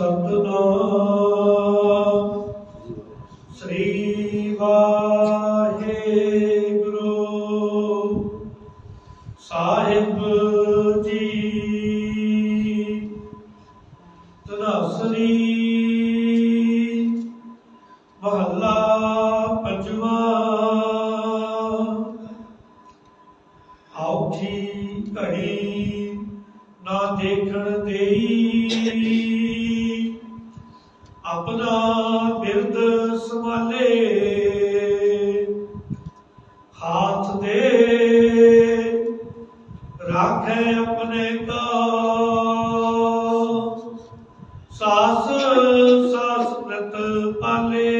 ਸਤਨਾਮ। ਸ੍ਰੀ ਵਾਹਿਗੁਰੂ। ਸਾਹਿਬ ਜੀ। ਤਨਾਸਰੀ ਮਹੱਲਾ ਪੰਜਵਾਂ। ਔਖੀ ਘੜੀ ਨਾ ਦੇਖਣ ਦੇਈ। ਹਾਥ ਦੇ ਰਾਖੇ ਆਪਣੇ ਕਾ। ਸਾਸ ਸਾਸ ਪ੍ਰਤ ਪਾਲੇ।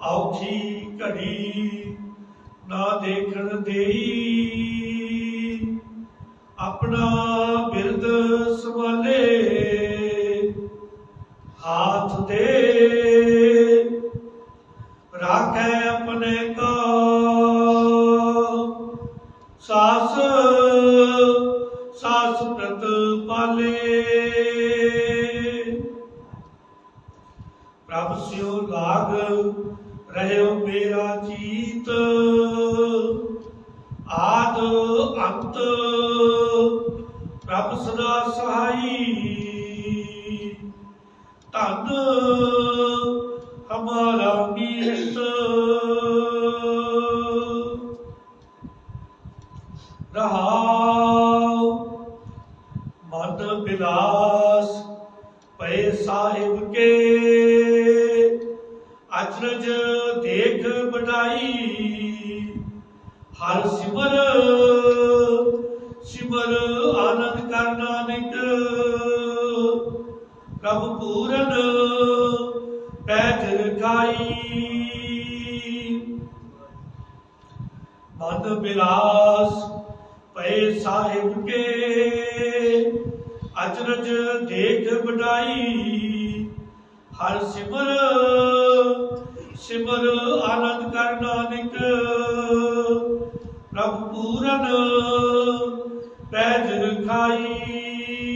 ਔਖੀ ਘੜੀ ਨਾ ਦੇਖਣ ਦੇਈ। ਆਪਣਾ ਹਾਥ ਦੇ ਰਾਖੇ ਆਪਣੇ ਕਾ ਸਾਸ ਸਾਸ ਪ੍ਰਤ ਪਾਲੇ। ਪ੍ਰਭ ਸਿਓ ਲਾਗ ਰਹਿਓ ਮੇਰਾ ਜੀਤ। ਆਦ ਅੰਤ ਪ੍ਰਭ ਸਦਾ ਸਹਾਈ। ਧਨ ਹਮਾਰਾ ਮੀਤ। ਰਹਾਉ ਮਨ ਬਿਲਾਸ ਪਏ ਸਾਹਿਬ ਕੇ। ਅਚਰਜ ਦੇਖ ਬੜਾਈ ਹਰ ਸਿਮਰ ਸਿਮਰ ਆਨੰਦ ਕਰਨਾ ਨਾਨਕ। ਪ੍ਰਭ ਪੂਰਨ ਪੈਜ ਰਖਾਈ। ਮਨ ਬਿਲਾਸ ਪਏ ਸਾਹਿਬ ਕੇ, ਅਚਰਜ ਦੇਖ ਬੜਾਈ ਹਰ ਸਿਮਰ ਸਿਮਰ ਆਨੰਦ ਕਰ ਨਾਨਕ। ਪ੍ਰਭ ਪੂਰਨ ਪੈਜ ਰਖਾਈ।